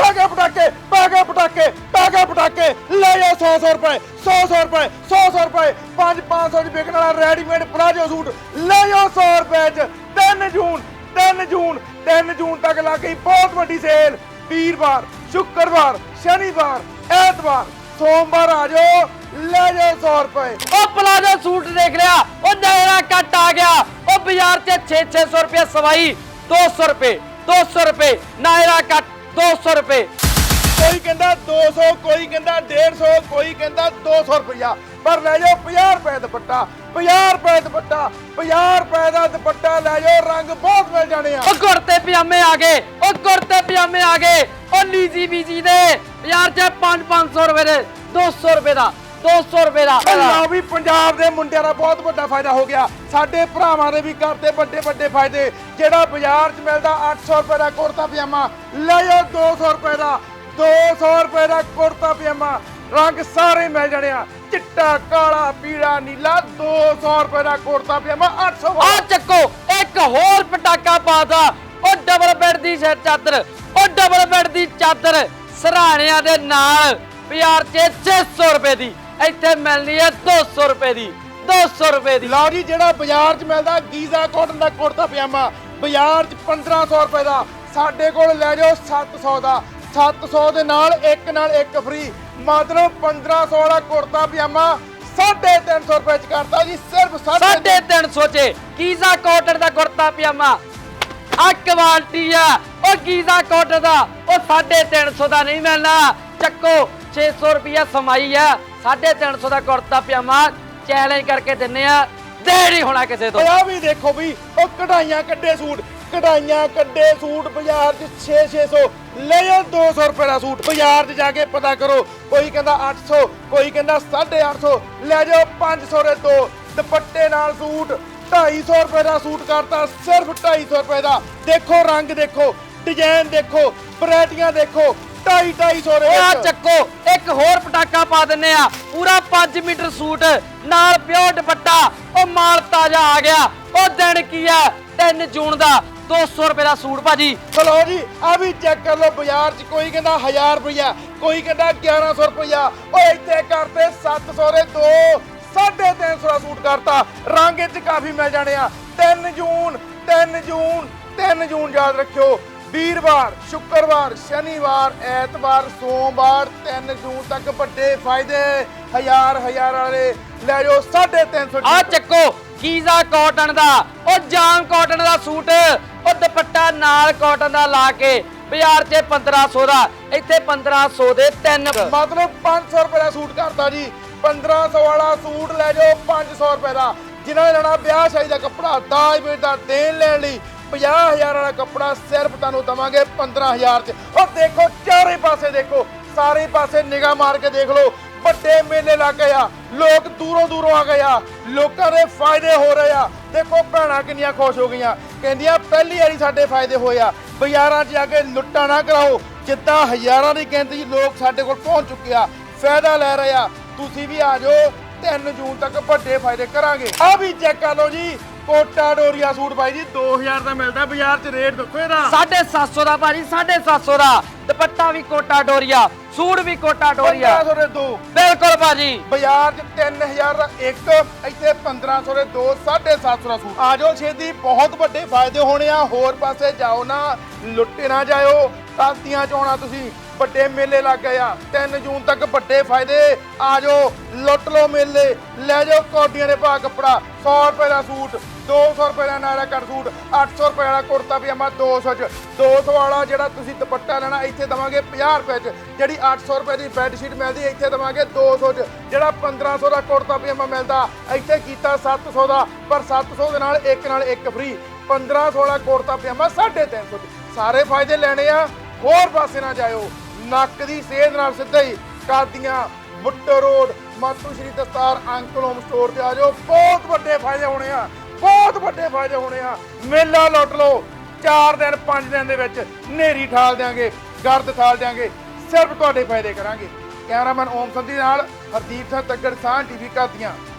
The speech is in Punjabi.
ਪੈਗੇ ਪਟਾਕੇ ਪੈਗੇ ਪਟਾਕੇ ਪੈਗੇ ਪਟਾਕੇ। ਲੈ ਜਾਓ 100 100 ਰੁਪਏ 100 100 ਰੁਪਏ 100 100 ਰੁਪਏ। 5 500 ਚ ਵਿਕਣ ਵਾਲਾ ਰੈਡੀਮੇਡ ਪਲਾਜੋ ਸੂਟ। ਲੈ ਜਾਓ 100 ਰੁਪਏ ਚ। 3 ਜੂਨ 3 ਜੂਨ 3 ਜੂਨ ਤੱਕ ਲੱਗ ਗਈ ਬਹੁਤ ਵੱਡੀ ਸੇਲ ਵੀਰਵਾਰ, ਸ਼ੁੱਕਰਵਾਰ, ਸ਼ਨੀਵਾਰ, ਐਤਵਾਰ, ਸੋਮਵਾਰ ਆ ਜਾਓ। ਲੈ ਜਾਓ 100 ਰੁਪਏ। ਉਹ ਪਲਾਜੋ ਸੂਟ ਦੇਖ ਲਿਆ। ਉਹ ਨਹਿਰਾ ਕੱਟ ਆ ਗਿਆ। ਉਹ ਬਾਜ਼ਾਰ 'ਚ 6-600 ਰੁਪਏ ਸਵਾਈ। 200 ਰੁਪਏ 200 ਰੁਪਏ। ਨਾਇਰਾ ਕੱਟ 200 ਰੁਪਏ। ਕੋਈ ਕਹਿੰਦਾ 200 ਕੋਈ ਕਹਿੰਦਾ 150 ਕੋਈ ਕਹਿੰਦਾ 200 ਰੁਪਇਆ ਪਰ ਲੈ ਜਾਓ 50 ਰੁਪਏ ਦੁਪੱਟਾ 50 ਰੁਪਏ ਦੁਪੱਟਾ 50 ਰੁਪਏ ਦਾ ਦੁਪੱਟਾ ਲੈ ਜਾਓ ਰੰਗ ਬਹੁਤ ਮਿਲ ਜਾਣੇ ਆ। ਉਹ ਕੁੜਤੇ ਪਜਾਮੇ ਆ ਗਏ ਉਹ ਕੁੜਤੇ ਪਜਾਮੇ ਆ ਗਏ ਉਹ ਲੀਜੀ ਬੀਜੀ ਦੇ ਬਾਜ਼ਾਰ 'ਚ 5-500 ਰੁਪਏ ਦੇ 200 ਰੁਪਏ ਦਾ। 200 ਰੁਪਏ ਦਾ ਲਓ ਵੀ ਪੰਜਾਬ ਦੇ ਮੁੰਡਿਆਂ ਦਾ ਬਹੁਤ ਵੱਡਾ ਫਾਇਦਾ ਹੋ ਗਿਆ। ਸਾਡੇ ਭਰਾਵਾਂ ਦੇ ਵੀ ਕਰਦੇ ਵੱਡੇ ਵੱਡੇ ਫਾਇਦੇ। ਜਿਹੜਾ ਬਾਜ਼ਾਰ 'ਚ ਮਿਲਦਾ 800 ਰੁਪਏ ਦਾ ਕੁੜਤਾ ਪਜਾਮਾ ਲੈ ਜਾਓ 200 ਰੁਪਏ ਦਾ। 200 ਰੁਪਏ ਦਾ ਕੁੜਤਾ ਪਜਾਮਾ ਰੰਗ ਸਾਰੇ ਮਿਲ ਜਾਣੇ ਆ। ਚਿੱਟਾ ਕਾਲਾ ਪੀਲਾ ਨੀਲਾ 200 ਰੁਪਏ ਦਾ ਕੁੜਤਾ ਪਜਾਮਾ 800 ਆ ਚੱਕੋ ਇੱਕ ਹੋਰ ਪਟਾਕਾ ਪਾਦਾ ਉਹ ਡਬਲ ਬੈੱਡ ਦੀ ਚਾਦਰ ਉਹ ਡਬਲ ਬੈੱਡ ਦੀ ਚਾਦਰ ਸਰਾਣਿਆਂ ਦੇ ਨਾਲ ਬਾਜ਼ਾਰ 'ਚ 600 ਰੁਪਏ ਦੀ। ਇੱਥੇ ਮਿਲਣੀ ਹੈ 200 ਰੁਪਏ ਦੀ 200 ਰੁਪਏ ਦੀ। ਲਓ ਜੀ ਜਿਹੜਾ ਬਾਜ਼ਾਰ 'ਚ ਮਿਲਦਾ ਗੀਜ਼ਾ ਕਾਟਨ ਦਾ ਕੁੜਤਾ ਪਜਾਮਾ। ਬਾਜ਼ਾਰ 'ਚ 1500 ਰੁਪਏ ਦਾ ਸਾਡੇ ਕੋਲ ਲੈ ਜਾਓ 700 ਦਾ। 700 ਦੇ ਨਾਲ ਇੱਕ ਨਾਲ ਇੱਕ ਫ੍ਰੀ ਮਤਲਬ 1500 ਵਾਲਾ ਕੁੜਤਾ ਪਜਾਮਾ 350 ਰੁਪਏ 'ਚ ਕਰਤਾ ਜੀ ਸਿਰਫ 350 350 ਚ। ਕੀਜ਼ਾ ਕਾਟਨ ਦਾ ਕੁੜਤਾ ਪਜਾਮਾ। ਆ ਕੁਆਲਿਟੀ ਆ। ਉਹ ਕੀਜ਼ਾ ਕਾਟਨ ਦਾ ਉਹ 350 ਦਾ ਨਹੀਂ ਮਿਲਣਾ। ਚੱਕੋ 600 ਰੁਪਿਆ ਸਮਾਈ ਆ। 350 ਦਾ ਕੁੜਤਾ ਪਜਾਮਾ ਚੈਲੰਜ ਕਰਕੇ ਦਿੰਨੇ ਆ। ਦੇ ਨਹੀਂ ਹੋਣਾ ਕਿਸੇ ਤੋਂ। ਆ ਵੀ ਦੇਖੋ ਵੀ, ਉਹ ਕਢਾਈਆਂ ਕੱਢੇ ਸੂਟ, ਕਢਾਈਆਂ ਕੱਢੇ ਸੂਟ ਬਾਜ਼ਾਰ 'ਚ 6-600 ਲੈ ਜਾਓ 200 ਰੁਪਏ ਦਾ ਸੂਟ, ਬਾਜ਼ਾਰ 'ਚ ਜਾ ਕੇ ਪਤਾ ਕਰੋ। ਕੋਈ ਕਹਿੰਦਾ 800 ਕੋਈ ਕਹਿੰਦਾ 850 ਲੈ ਜਾਓ 500 ਦੇ ਦੋ। ਦੁਪੱਟੇ ਨਾਲ ਸੂਟ 250 ਰੁਪਏ ਦਾ ਸੂਟ ਕਰਤਾ, ਸਿਰਫ 250 ਰੁਪਏ ਦਾ। ਦੇਖੋ ਰੰਗ ਦੇਖੋ, ਡਿਜ਼ਾਈਨ ਦੇਖੋ, ਵੈਰਾਈਟੀਆਂ ਦੇਖੋ। 250 250 ਦੇ ਉਹ ਆ। ਚੱਕੋ ਇੱਕ ਹੋਰ ਪਟਾਕਾ ਪਾ ਦਿੰਨੇ ਆ। ਪੂਰਾ 5 ਮੀਟਰ ਸੂਟ ਨਾਲ ਪਿਓ ਦੁਪੱਟਾ। ਉਹ ਮਾਲ ਤਾਜ਼ਾ ਆ ਗਿਆ। ਉਹ ਦਿਨ ਕੀ ਆ? 3 ਜੂਨ ਦਾ। 200 ਰੁਪਏ ਦਾ ਸੂਟ ਭਾਜੀ। ਚਲੋ ਜੀ ਆ ਵੀ ਚੈੱਕ ਕਰ ਲਓ ਬਾਜ਼ਾਰ 'ਚ। ਕੋਈ ਕਹਿੰਦਾ 1000 ਰੁਪਇਆ ਕੋਈ ਕਹਿੰਦਾ 1100 ਰੁਪਇਆ ਓਏ ਇੱਥੇ ਕਰਤੇ 700 ਦੇ ਦੋ 350 ਦਾ ਸੂਟ ਕਰਤਾ। ਰੰਗ ਇਹ 'ਚ ਕਾਫੀ ਮਿਲ ਜਾਣੇ ਆ। 3 ਜੂਨ 3 ਜੂਨ 3 ਜੂਨ ਯਾਦ ਰੱਖਿਓ। ਵੀਰਵਾਰ ਸ਼ੁੱਕਰਵਾਰ ਸ਼ਨੀਵਾਰ ਐਤਵਾਰ ਸੋਮਵਾਰ 3 ਜੂਨ ਤੱਕ ਵੱਡੇ ਫਾਇਦੇ। ਹਜ਼ਾਰ ਹਜ਼ਾਰ ਵਾਲੇ ਲੈ ਜਾਓ 350 ਆ ਚੱਕੋ ਕੀਜ਼ਾ ਕਾਟਨ ਦਾ ਉਹ ਜਾਮ ਕਾਟਨ ਦਾ ਸੂਟ ਉਹ ਦੁਪੱਟਾ ਨਾਲ ਕਾਟਨ ਦਾ ਲਾ ਕੇ ਬਾਜ਼ਾਰ 'ਚ 1500 ਦਾ ਇੱਥੇ 1500 ਦੇ ਤਿੰਨ। ਮਤਲਬ 500 ਰੁਪਏ ਦਾ ਸੂਟ ਕਰਤਾ ਜੀ। 1500 ਵਾਲਾ ਸੂਟ ਲੈ ਜਾਓ 500 ਰੁਪਏ ਦਾ। ਜਿਨ੍ਹਾਂ ਨੇ ਲੈਣਾ ਵਿਆਹ ਸ਼ਾਦੀ ਦਾ ਕੱਪੜਾ ਦਾਜ ਵੇਚ ਦਾ ਦੇਣ ਲੈਣ ਲਈ 50000 ਵਾਲਾ ਕੱਪੜਾ ਸਿਰਫ ਤੁਹਾਨੂੰ ਦਵਾਂਗੇ 15000 ਚ। ਔਰ ਦੇਖੋ, ਚਾਰੇ ਪਾਸੇ ਦੇਖੋ, ਸਾਰੇ ਪਾਸੇ ਨਿਗਾਹ ਮਾਰ ਕੇ ਦੇਖ ਲਓ। ਵੱਡੇ ਮੇਲੇ ਲੱਗ ਗਏ ਆ, ਲੋਕ ਦੂਰੋਂ ਦੂਰੋਂ ਆ ਗਏ ਆ, ਲੋਕਾਂ ਦੇ ਫਾਇਦੇ ਹੋ ਰਹੇ ਆ। ਦੇਖੋ, ਭੈਣਾਂ ਕਿੰਨੀਆਂ ਖੁਸ਼ ਹੋ ਗਈਆਂ। ਕਹਿੰਦੀਆਂ, ਪਹਿਲੀ ਵਾਰੀ ਸਾਡੇ ਫਾਇਦੇ ਹੋਏ ਆ। ਬਾਜ਼ਾਰਾਂ 'ਚ ਜਾ ਕੇ ਲੁੱਟਾਂ ਨਾ ਕਰਾਓ। ਜਿੱਦਾਂ ਹਜ਼ਾਰਾਂ ਦੀ ਗਿਣਤੀ ਲੋਕ ਸਾਡੇ ਕੋਲ ਪਹੁੰਚ ਚੁੱਕੇ ਆ, ਫਾਇਦਾ ਲੈ ਰਹੇ ਆ। ਤੁਸੀਂ ਵੀ ਆ ਜਾਓ 3 ਜੂਨ ਤੱਕ ਵੱਡੇ ਫਾਇਦੇ ਕਰਾਂਗੇ। ਆ ਵੀ ਚੈੱਕ ਕਰ ਲਓ ਜੀ। ਕੋਟਾ ਡੋਰੀਆ ਸੂਟ ਬਾਈ ਜੀ 2000 ਦਾ ਮਿਲਦਾ ਬਾਜ਼ਾਰ 'ਚ ਰੇਟ ਦੱਸੋ ਇਹਦਾ। 750 ਦਾ ਭਾਜੀ 750 ਦਾ। ਦੁਪੱਟਾ ਵੀ ਕੋਟਾ ਡੋਰੀਆ ਸੂਟ ਵੀ ਕੋਟਾ ਡੋਰੀਆ। 1500 ਦੇ ਦੋ। ਬਿਲਕੁਲ ਭਾਜੀ। ਬਾਜ਼ਾਰ 'ਚ 3000 ਦਾ ਇੱਕ ਇੱਥੇ 1500 ਦੇ ਦੋ 750 ਦਾ ਸੂਟ। ਆ ਜਾਓ ਛੇਤੀ ਬਹੁਤ ਵੱਡੇ ਫਾਇਦੇ ਹੋਣੇ ਆ। ਹੋਰ ਪਾਸੇ ਜਾਓ ਨਾ ਲੁੱਟੇ ਨਾ ਜਾਇਓ। ਤਾਂਤੀਆਂ ਚ ਆਉਣਾ ਤੁਸੀਂ। ਵੱਡੇ ਮੇਲੇ ਲੱਗ ਗਏ ਆ। 3 ਜੂਨ ਤੱਕ ਵੱਡੇ ਫਾਇਦੇ। ਆ ਜਾਓ, ਲੁੱਟ ਲਓ ਮੇਲੇ। ਲੈ ਜਾਓ ਕੋਟੀਆਂ ਦੇ ਭਾਅ ਕੱਪੜਾ। 100 ਰੁਪਏ ਦਾ ਸੂਟ 200 ਰੁਪਏ ਦਾ ਨਾਇਰਾ ਕੱਟ ਸੂਟ 800 ਰੁਪਏ ਵਾਲਾ ਕੁੜਤਾ ਪਜਾਮਾ 200 ਚ। 200 ਵਾਲਾ ਜਿਹੜਾ ਤੁਸੀਂ ਦੁਪੱਟਾ ਲੈਣਾ, ਇੱਥੇ ਦਵਾਂਗੇ 50 ਰੁਪਏ ਚ। ਜਿਹੜੀ 800 ਰੁਪਏ ਦੀ ਬੈੱਡ ਸ਼ੀਟ ਮਿਲਦੀ, ਇੱਥੇ ਦਵਾਂਗੇ 200 ਚ। ਜਿਹੜਾ 1500 ਦਾ ਕੁੜਤਾ ਪਜਾਮਾ ਮਿਲਦਾ, ਇੱਥੇ ਕੀਤਾ 700 ਦਾ, ਪਰ 700 ਦੇ ਨਾਲ ਇੱਕ ਨਾਲ ਇੱਕ ਫ੍ਰੀ 1500 ਵਾਲਾ ਕੁੜਤਾ ਪਜਾਮਾ 350 ਚ। ਸਾਰੇ ਫਾਇਦੇ ਲੈਣੇ ਆ। ਹੋਰ ਪਾਸੇ ਨਾ ਜਾਇਓ। ਨੱਕ ਦੀ ਸੇਧ ਨਾਲ ਸਿੱਧਾ ਹੀ ਕਾਦੀਆਂ ਬੁੱਟਰ ਰੋਡ। ਮਾਤੂ ਸ਼੍ਰੀ ਦਸਤਾਰ ਅੰਕਲ ਹੋਮ ਸਟੋਰ ਤੇ ਆ ਜਾਓ। ਬਹੁਤ ਵੱਡੇ ਫਾਇਦੇ ਹੋਣੇ ਆ, ਬਹੁਤ ਵੱਡੇ ਫਾਇਦੇ ਹੋਣੇ ਆ। ਮੇਲਾ ਲੁੱਟ ਲਓ। 4 ਦਿਨ 5 ਦਿਨ ਦੇ ਵਿੱਚ ਨੇਰੀ ਠਾਲ ਦਿਆਂਗੇ, ਗਰਦ ਠਾਲ ਦਿਆਂਗੇ। ਸਿਰਫ ਤੁਹਾਡੇ ਫਾਇਦੇ ਕਰਾਂਗੇ। ਕੈਮਰਾਮੈਨ ਓਮ ਸੰਧੀ ਨਾਲ ਹਰਦੀਪ ਸਿੰਘ ਤੱਗੜ ਸਾਹ ਟੀਵੀ ਕਾਦੀਆਂ